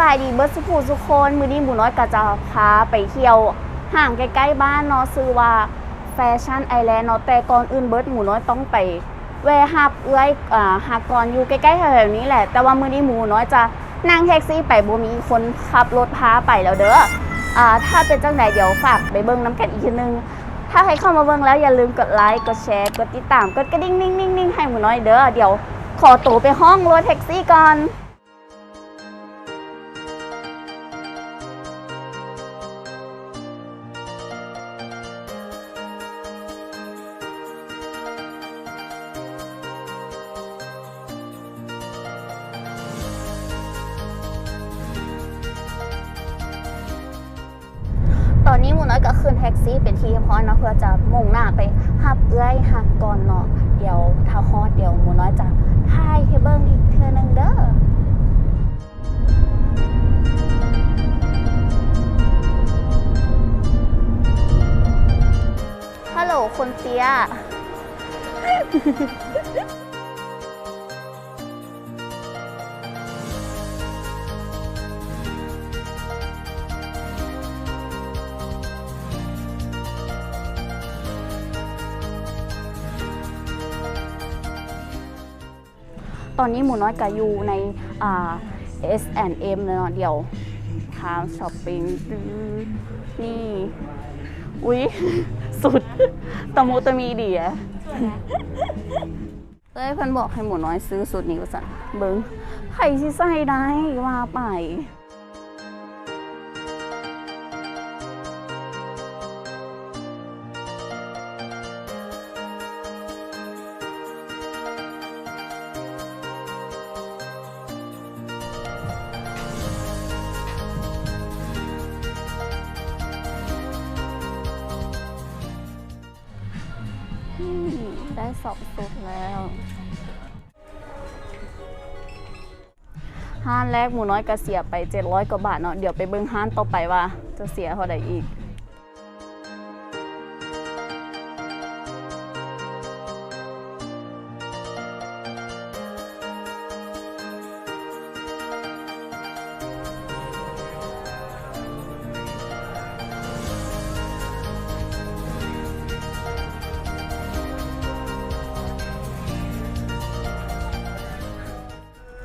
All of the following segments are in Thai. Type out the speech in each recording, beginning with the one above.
บายดีเบิร์ดสุภูสุกคนมือนี้หมูน้อยก็จะพาไปเที่ยวห่างใกล้ๆบ้านเนาะซื้อว่าแฟชั่นไอแลนด์เนาะแต่ก่อนอื่นเบิร์ดหมูน้อยต้องไปแวะฮับเอื้อยอ่าหากรอยู่ใกล้ๆแถวๆนี้แหละ แต่ว่ามือนี้หมูน้อยจะนั่งแท็กซี่ไปบ่มีคนขับรถพาไปแล้วเด้ออ่าถ้าเป็นจังใดเดี๋ยวฝากไปเบิ่งน้ำกันอีกทีนึงถ้าใครเข้ามาเบิ่งแล้วอย่าลืมกดไลค์กดแชร์กดติดตามกดกระดิ่งนิ่งๆให้หมูน้อยเด้อเดี๋ยวขอตัวไปห้องรถแท็กซี่ก่อน นนี้หมูน้อยก็ขึ้นแท็กซี่เป็นที่เรียบร้อเนาะเพื่อจะมุ่งหน้าไปหับเอื้อยหักก่อนเนาะเดี๋ยวถ้าฮอดเดี๋ยวหมูน้อยจะถ่ายให้เบิ่งอีกเทื่อนึงเด้อฮัลโหลคนเตี้ย ตอนนี้หมูน้อยก็อยู่ในอ่า S&M เลยเนาะเดี๋ยวทางช้อปปิ้งนี่ อุ๊ย สุดตะมูตะมีดีอะเอ้ยเพิ่นบอกให้หมูน้อยซื้อสุดนี้ว่าสั่นเบิ้งไข่สิใส่ได้ว่าไป สองสุดแล้วห้านแรกหมูน้อยก็เสียไป 700 กว่าบาทเนาะเดี๋ยวไปเบิ่งห้านต่อไปว่า จะเสียเท่าใดอีก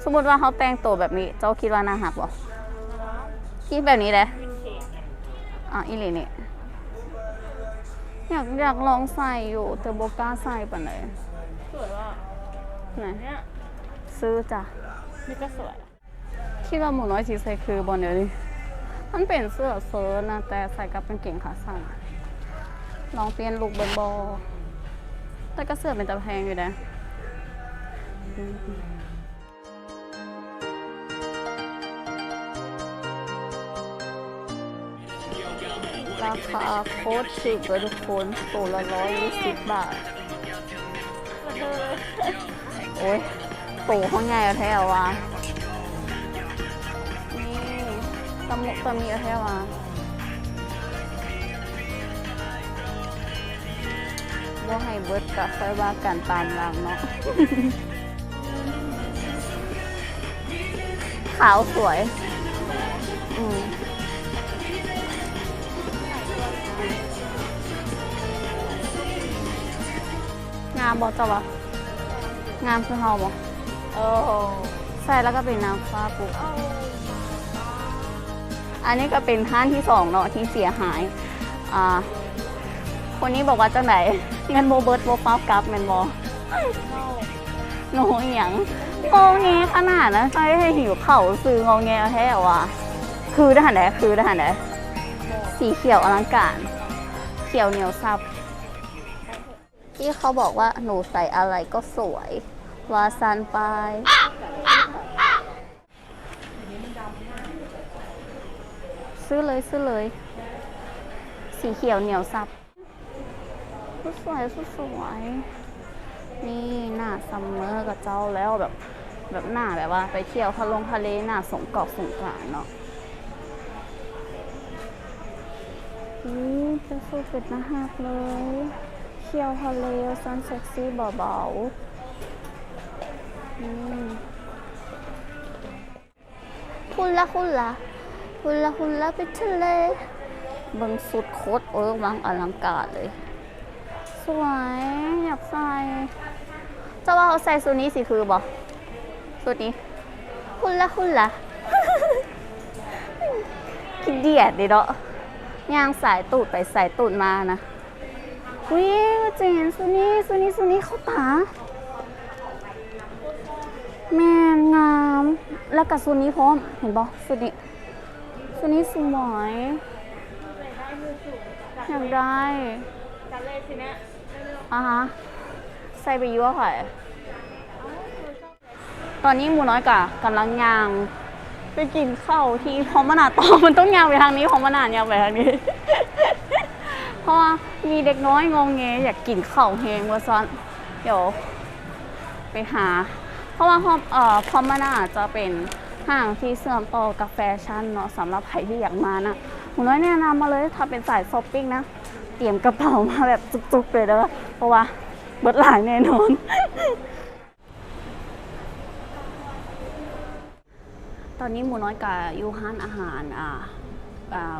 มมติว่าเขาแต่งตัวแบบนี้ เจ้าคิดว่าน่าหักบ่คิดแบบนี้เลยอะอีหลีนี่อยากอยากลองใส่อยู่แต่โบกล้าใส่ปะไหนสวยว่ะไหนเนี่ยซื้อจ้ะนี่ก็สวยคิดว่าหมูน้อยสีใส่คือบอลเดี๋ยวนี้มันเป็นเสื้อเชิ้ตนะแต่ใส่กับกางเกงขาสั้นลองเปลี่ยนลุคเบิร์บอแต่ก็เสื้อเป็นตะแพงอยู่นะ ราคาโคตรถูกเลยทุกคนตัวละร้อยยี่สิบบาท โอ้ยตู่เขาใหญ่เอาแท้วะนี่ตะมุตะมีอาแท้วะว่าให้เบิร์ดกะค่อยว่ากันตามหลังเนาะขาวสวย อืมามบอกจ้าวะงามคือเฮาบอกโอ้โหใส่แล้วก็เป็นน้ำฟ้าปุกอันนี้ก็เป็นท่านที่สองเนาะที่เสียหายอ่าคนนี้บอกว่าจังไหนเงินโบเบิร์ตโบฟ้ากลับแมนบอโนอหย่างงอแงขนาดนะใช่ให้หิวเข่าซื้องอแงแท้ว่ะคือทหารไหนคือทหารไหนสีเขียวอลังการ เขียวเหนียวซับ ที่เขาบอกว่าหนูใส่อะไรก็สวย วาซันไปซื้อเลยซื้อเลย สีเขียวเหนียวซับสุดสวยสุดสวย นี่หน้าซัมเมอร์กับเจ้าแล้วแบบ แบบหน้าแบบว่า ไปเที่ยวทะลงทะเลหน้าสงกรอกสงกรานต์เนาะนี่เป็นสูตรเป็ดน้าหักเลย เที่ยวทะเลซันเซ็กซี่เบาๆนี่คุณละคุณละคุณละคุณละไปทะเลเบิ่งสุดโคตรเออวังอลังการเลย สวยอยากใส่จะว่าเขาใส่สูนี้สิคือบอกสูนี้คุณละคุณละคิดเดียดดิเนาะย่างสายตูดไปสายตูดมานะ วิเจนสูนี้สูนี้สูนี้เข้าตาแม่นงาม แล้วกับสูนี้พร้อม เห็นบ่สูนี้สูนี้สวยอยากได้จัดเลยทีเนี้ยอะฮะ ใส่ไปยั่วค่ะตอนนี้หมูน้อยกะกำลังยางไปกินข้าวที่พอมนาต่อมันต้องยางไปทางนี้พอมนานย่างไปทางนี้ ราะว่ามีเด็กน้อยงงเงยอยากกินข้าวเฮงว่าซ้อนเดี๋ยวไปหา เพราะว่าพอเอ่อพอมนาจะเป็นห้างที่เสื่อมต่อกับแฟชั่นเนาะสำหรับใครที่อยากมานะหมูน้อยแนะนำมาเลยถ้าเป็นสายช้อปปิ้งนะ เตรียมกระเป๋ามาแบบจุกๆเลยเด้อเพราะว่าเบิดหลายแน่นอนตอนนี้หมูน้อยกับยูฮานอาหารอ่าอ่า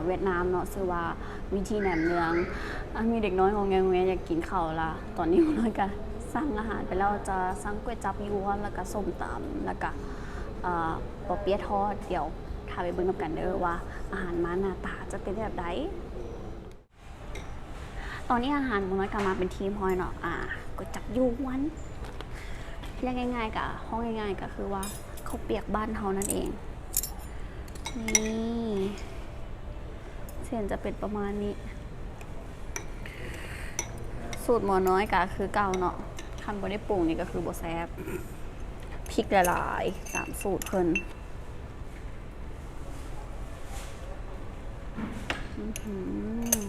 เวียดนามเนาะชื่อว่าวิธีแหนมเนืองอมีเด็กน้อยงงแงงแงอยากกินข้าวละตอนนี้มูน้อยก็สั่งอาหารไปแล้วจะสั่งก๋วยจับยวนแล้วก็ส้มตำแล้วก็ปอเปี๊ยะทอดเดี๋ยวทาไปเบิ่งกันเด้อว่า อาหารมาหน้าตาจะเป็นแบบใดตอนนี้อาหารหมูน้อยกลับมาเป็นทีมพอยเนาะอ่าก็จับยูวันเรียกง่ายๆกับห้องง่าย ๆ ก็คือว่าเขาเปียกบ้านเขานั่นเองนี่ เส้นจะเป็นประมาณนี้ สูตรหมอน้อยก็คือเก่าเนาะคันบ่ได้ปรุงนี่ก็คือบ่แซบพริกละลายตามสูตรเพิ่นอื้อหือ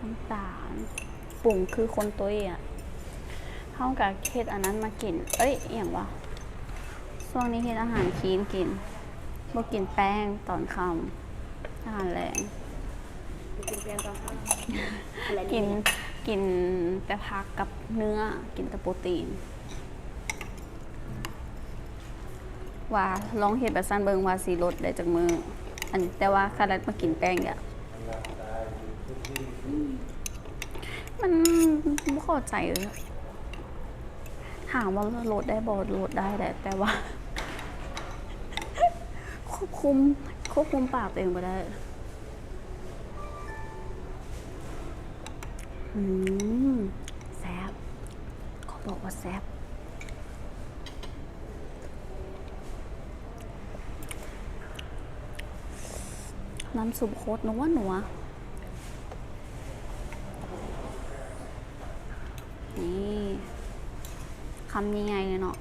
น้ำตาลปรุงคือคนตัวเองอะเข้ากับเฮ็ดอันนั้นมากิน เอ้ยอหย่างวะ ช่วงนี้เฮ็ดอาหารคีนกินบ่กินแป้งตอนคำอาหารแรงกินเพียงตอนข้าวกินกินแต่ผักกับเนื้อกินแต่โปรตีน ว่าลองเฮ็ดแบบสั้นเบิงว่าสีลดได้จากมือ อันแต่ว่าคารัดมากินแป้งเนี่ยมันไม่เข้าใจเลยถามว่าลดได้บอลดได้แต่แต่ว่า คุมควบคุมปากตัวเองไม่ได้อืมแซบเขาบอกว่าแซบน้ำซุปโคตรนัวหนัวนี่คำยังไงเลยเนาะ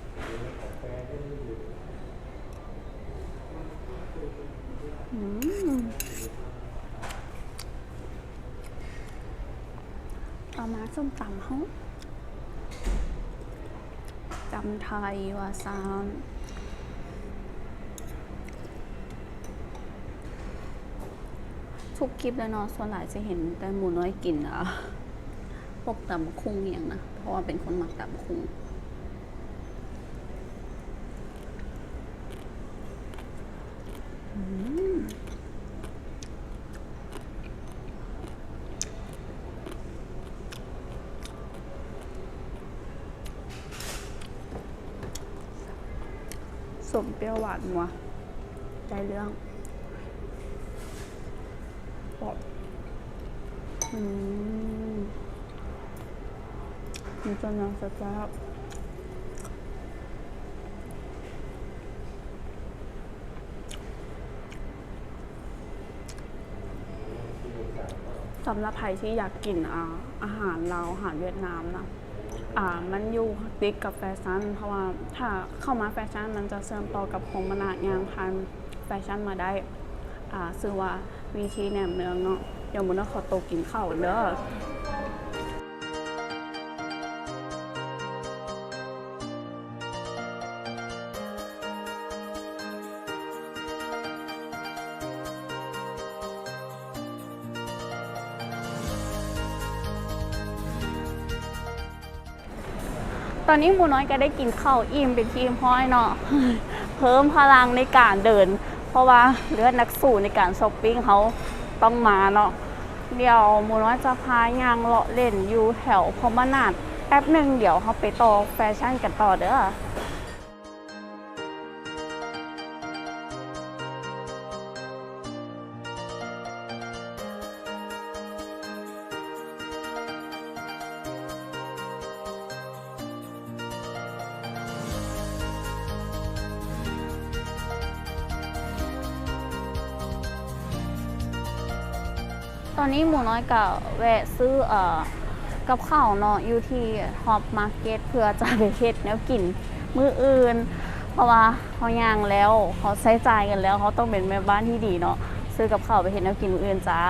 อืม เอามาส้มตำเขาจำไทยว่าซานทุกคลิปแล้วเนาะส่วนหลายจะเห็นแต่หมูน้อยกินอะพวกตำคุงอย่างนะ เพราะว่าเป็นคนมักตำคุงอืม สมเป รี้ยวหวานนัวได้เรื่องบอกอืมมันจะยังสจ๊บสำหรับใครที่อยากกินอาหารเราวอาหารเวียดนามนะ อ่ามันอยู่ติดกับแฟชั่น เพราะว่าถ้าเข้ามาแฟชั่นมันจะเชื่อมต่อกับของมนานยางพันแฟชั่นมาได้อ่าซื่อว่าวีทีแหนมเนืองเนาะเดี๋ยวมุนขอโตวกินข้าวเด้อ อนนี้หมูน้อยก็ได้กินข้าวอิ่มเป็นทีมพ้อยเนาะเพิ่มพลังในการเดิน เพราะว่าเลือดนักสู้ในการช้อปปิ้งเขาต้องมาเนาะเดี๋ยวหมูน้อยจะพายางเลาะเล่นอยู่แถวพมนาดแป๊บหนึ่งเดี๋ยวเขาไปต่อแฟชั่นกันต่อเด้อ อนนี้หมูน้อยก็แวะซื้อเอ่อกับข้าวเนาะอยู่ที่ฮอปมาร์เก็ตเพื่อจะไปเฮ็ดแนวกินมื้ออื่น เพราะว่าเขาย่างแล้วเขาใช้จ่ายกันแล้วเขาต้องเป็นแม่บ้านที่ดีเนาะซื้อกับข้าวไปเฮ็ดแนวกินมื้ออื่นจ้า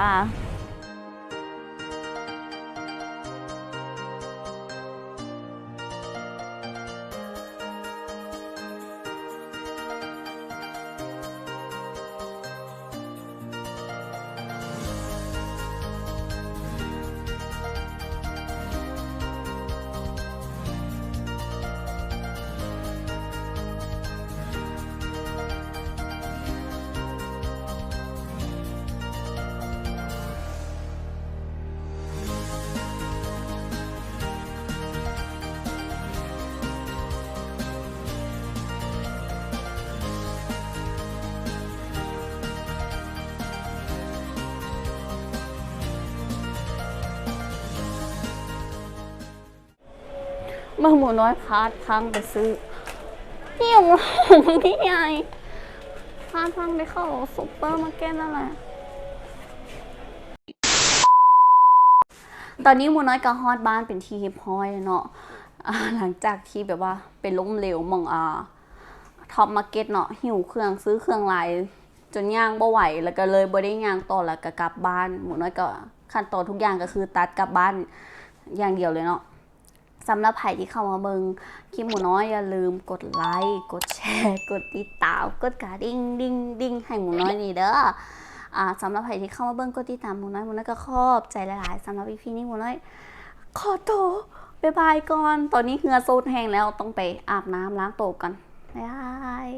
เมื่อหมูน้อยพาดพังไปซื้อหิวนี่ไงพาดพังไปเข้าซุปเปอร์มาร์เก็ตนั่นแหละตอนนี้หมูน้อยก็ฮอดบ้านเป็นที่เรียบร้อยเนาะหลังจากที่แบบว่าเป็นล้มเหลวมองอ่าท็อปมาร์เก็ตเนาะหิวเครื่องซื้อเครื่องหลายจนย่างบ่ไหวแล้วก็เลยบ่ได้ย่างต่อแล้วก็กลับบ้าน หมูน้อยก็ขั้นตอนทุกอย่างก็คือตัดกลับบ้านอย่างเดียวเลยเนาะ สำหรับใครที่เข้ามาเบิงคลิปหมูน้อยอย่าลืมกดไลค์ กดแชร์ กดติดตาม กดกระดิ่งดิ่งดิ่งให้หมูน้อยนี่เด้ออ่าสำหรับใครที่เข้ามาเบิงกดติดตามหมูน้อยหมูน้อยก็ขอบใจหลายๆสำหรับอีพีนี้หมูน้อย ขอตัวบายบายก่อน ตอนนี้เหงื่อโซดแห้งแล้วต้องไปอาบน้ำล้างตัวกันบาย